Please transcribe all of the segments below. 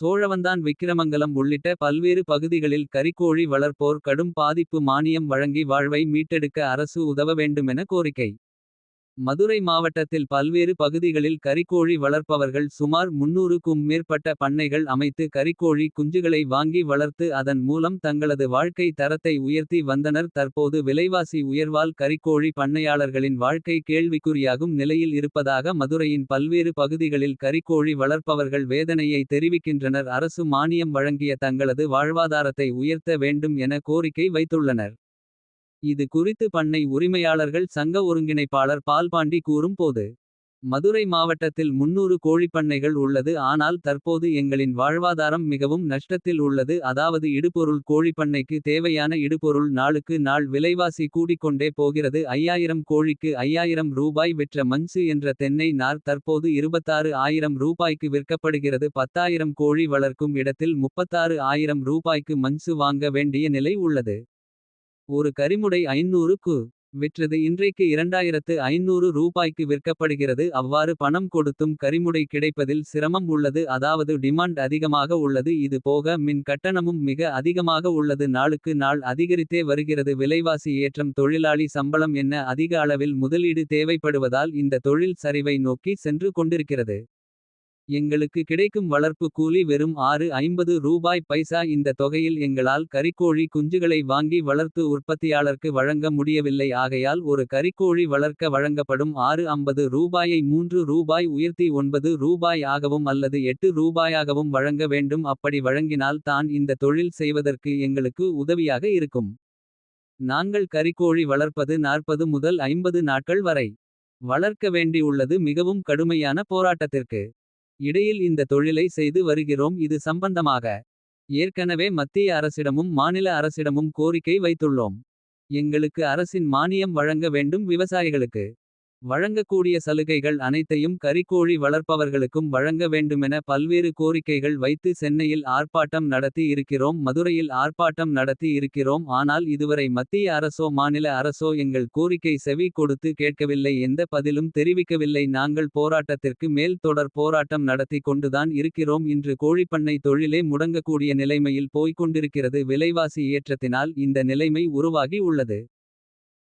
சோழவந்தான் விக்கிரமங்கலம் உள்ளிட்ட பல்வேறு பகுதிகளில் கறிக்கோழி வளர்ப்போர் கடும் பாதிப்பு மானியம் வழங்கி வாழ்வை மீட்டெடுக்க அரசு உதவ வேண்டுமென கோரிக்கை. மதுரை மாவட்டத்தில் பல்வேறு பகுதிகளில் கரிக்கோழி வளர்ப்பவர்கள் சுமார் 300க்கும் மேற்பட்ட பண்ணைகள் அமைத்து கரிக்கோழி குஞ்சுகளை வாங்கி வளர்த்து அதன் மூலம் தங்களது வாழ்க்கை தரத்தை உயர்த்தி வந்தனர் தற்போது விலைவாசி உயர்வால் கரிக்கோழி பண்ணையாளர்களின் வாழ்க்கை கேள்விக்குறியாகும் நிலையில் இருப்பதாக மதுரையின் பல்வேறு பகுதிகளில் கரிக்கோழி வளர்ப்பவர்கள் வேதனையை தெரிவிக்கின்றனர் அரசு மானியம் வழங்கிய தங்களது வாழ்வாதாரத்தை உயர்த்த வேண்டும் என கோரிக்கை வைத்துள்ளனர். இது குறித்து பண்ணை உரிமையாளர்கள் சங்க ஒருங்கிணைப்பாளர் பால்பாண்டி கூறும் போது. மதுரை மாவட்டத்தில் 300 கோழிப்பண்ணைகள் உள்ளது ஆனால் தற்போது எங்களின் வாழ்வாதாரம் மிகவும் நஷ்டத்தில் உள்ளது அதாவது இடுபொருள் கோழிப்பண்ணைக்கு தேவையான இடுபொருள் நாளுக்கு நாள் விலைவாசி கூடிக்கொண்டே போகிறது 5000 கோழிக்கு 5000 ரூபாய் விற்ற மன்சு என்ற தென்னை நார் தற்போது 26 ஆயிரம் ரூபாய்க்கு விற்கப்படுகிறது 10000 கோழி வளர்க்கும் இடத்தில் 36 ஆயிரம் ரூபாய்க்கு மன்சு வாங்க வேண்டிய நிலை உள்ளது. ஒரு கரிமுடை ஐநூறு கு விற்றது. இன்றைக்கு 2500 ரூபாய்க்கு விற்கப்படுகிறது. அவ்வாறு பணம் கொடுத்தும் கரிமுடை கிடைப்பதில் சிரமம் உள்ளது. அதாவது டிமாண்ட் அதிகமாக உள்ளது. இது போக மின் கட்டணமும் மிக அதிகமாக உள்ளது. நாளுக்கு நாள் அதிகரித்தே வருகிறது. விலைவாசி ஏற்றம் தொழிலாளி சம்பளம் என்ன? அதிக அளவில் முதலீடு தேவைப்படுவதால் இந்த தொழில் சரிவை நோக்கி சென்று கொண்டிருக்கிறது. எங்களுக்கு கிடைக்கும் வளர்ப்பு கூலி வெறும் 6.50 ரூபாய் பைசா இந்த தொகையில் எங்களால் கறிக்கோழி குஞ்சுகளை வாங்கி வளர்த்து உற்பத்தியாளர்க்கு வழங்க முடியவில்லை ஆகையால் ஒரு கரிக்கோழி வளர்க்க வழங்கப்படும் 6.50 ரூபாயை மூன்று ரூபாய் உயர்த்தி ஒன்பது ரூபாய் ஆகவும் அல்லது எட்டு ரூபாயாகவும் வழங்க வேண்டும் அப்படி வழங்கினால் தான் இந்த தொழில் செய்வதற்கு எங்களுக்கு உதவியாக இருக்கும். நாங்கள் கரிக்கோழி வளர்ப்பது 40 முதல் 50 நாட்கள் வரை. வளர்க்க வேண்டியுள்ளது மிகவும் கடுமையான போராட்டத்திற்கு. இடையில் இந்த தொழிலை செய்து வருகிறோம் இது சம்பந்தமாக. ஏற்கனவே மத்திய அரசிடமும் மாநில அரசிடமும் கோரிக்கை வைத்துள்ளோம். எங்களுக்கு அரசின் மானியம் வழங்க வேண்டும் விவசாயிகளுக்கு. வழங்கக்கூடிய சலுகைகள் அனைத்தையும் கரிக்கோழி வளர்ப்பவர்களுக்கும் வழங்க வேண்டுமென பல்வேறு கோரிக்கைகள் வைத்து சென்னையில் ஆர்ப்பாட்டம் நடத்தி இருக்கிறோம் மதுரையில் ஆர்ப்பாட்டம் நடத்தி இருக்கிறோம். ஆனால் இதுவரை மத்திய அரசோ மாநில அரசோ எங்கள் கோரிக்கை செவி கொடுத்து கேட்கவில்லை. எந்த பதிலும் தெரிவிக்கவில்லை. நாங்கள் போராட்டத்திற்கு மேல் தொடர் போராட்டம் நடத்தி கொண்டுதான் இருக்கிறோம். இன்று கோழிப்பண்ணை தொழிலே முடங்கக்கூடிய நிலைமையில் போய்க்கொண்டிருக்கிறது விலைவாசி ஏற்றத்தினால் இந்த நிலைமை உருவாகி உள்ளது.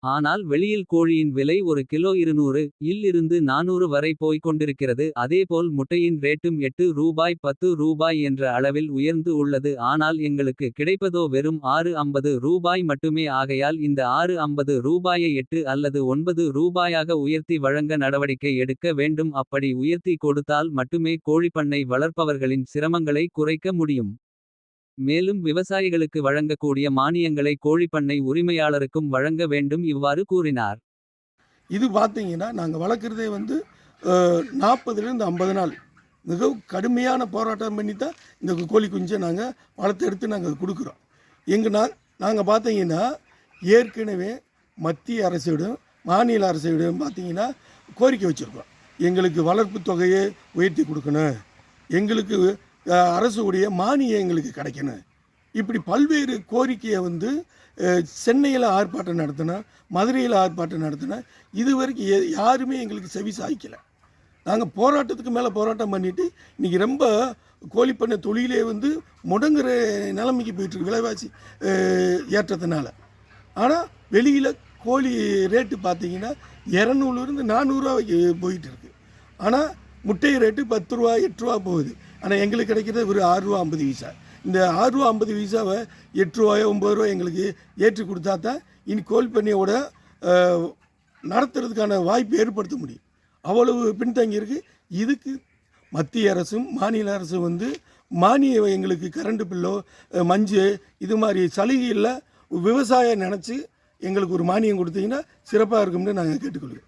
ஆனால் வெளியில் கோழியின் விலை ஒரு கிலோ 200 இல் இருந்து 400 வரை போய்கொண்டிருக்கிறது அதேபோல் முட்டையின் ரேட்டும் எட்டு ரூபாய் 10 ரூபாய் என்ற அளவில் உயர்ந்து உள்ளது. ஆனால் எங்களுக்கு கிடைப்பதோ வெறும் 6.50 ரூபாய் மட்டுமே. ஆகையால் இந்த 6.50 ரூபாயை எட்டு அல்லது ஒன்பது ரூபாயாக உயர்த்தி வழங்க நடவடிக்கை எடுக்க வேண்டும். அப்படி உயர்த்தி கொடுத்தால் மட்டுமே கோழிப்பண்ணை வளர்ப்பவர்களின் சிரமங்களை குறைக்க முடியும். மேலும் விவசாயிகளுக்கு வழங்கக்கூடிய மானியங்களை கோழிப்பண்ணை உரிமையாளருக்கும் வழங்க வேண்டும் இவ்வாறு கூறினார். இது பார்த்தீங்கன்னா நாங்கள் வளர்க்குறதே வந்து நாற்பதுலேருந்து ஐம்பது நாள். மிகவும் கடுமையான போராட்டம் பண்ணி தான் இந்த கோழி குஞ்சை நாங்கள் வளர்த்து எடுத்து நாங்கள் கொடுக்குறோம். எங்கள் நா நாங்கள் பார்த்தீங்கன்னா ஏற்கனவே மத்திய அரசிடம் மாநில அரசிடம் பார்த்தீங்கன்னா கோரிக்கை வச்சுருக்கோம். எங்களுக்கு வளர்ப்பு தொகையை உயர்த்தி கொடுக்கணும். எங்களுக்கு அரசுடைய அரசு உடைய மானியம் எங்களுக்கு கிடைக்கணும். இப்படி பல்வேறு கோரிக்கையை வந்து சென்னையில் ஆர்ப்பாட்டம் நடத்தினா மதுரையில் ஆர்ப்பாட்டம் நடத்தினா இது வரைக்கும் எ- யாருமே எங்களுக்கு செவி சாய்க்கலை. நாங்கள் போராட்டத்துக்கு மேலே போராட்டம் பண்ணிவிட்டு இன்றைக்கி ரொம்ப கோழிப்பண்ணை தொழிலே வந்து முடங்குற நிலைமைக்கு போயிட்டுருக்கு விலைவாசி ஏற்றத்தினால. ஆனால் வெளியில் கோழி ரேட்டு பார்த்தீங்கன்னா இரநூறுலேருந்து நானூறுரூவா போயிட்டு இருக்கு ஆனால் முட்டை ரேட்டு பத்து ரூபா எட்டு ரூபா போகுது. ஆனால் எங்களுக்கு கிடைக்கிறது ஒரு ஆறு ரூபா ஐம்பது வீசா இந்த ஆறு ரூபா ஐம்பது வீசாவை எட்டு ரூபாயோ ஒம்பது ரூபா எங்களுக்கு ஏற்றி கொடுத்தா தான் இனி கோல் பண்ணையோட நடத்துறதுக்கான வாய்ப்பு ஏற்படுத்த முடியும். அவ்வளவு பின்தங்கி இருக்குது இதுக்கு மத்திய அரசும் மாநில அரசும் வந்து மானியம் எங்களுக்கு கரண்ட் பில்லோ மஞ்சு இது மாதிரி சலுகையில் விவசாயம் நினச்சி எங்களுக்கு ஒரு மானியம் கொடுத்தீங்கன்னா சிறப்பாக இருக்கும்னு நாங்கள் கேட்டுக்கொள்கிறோம்.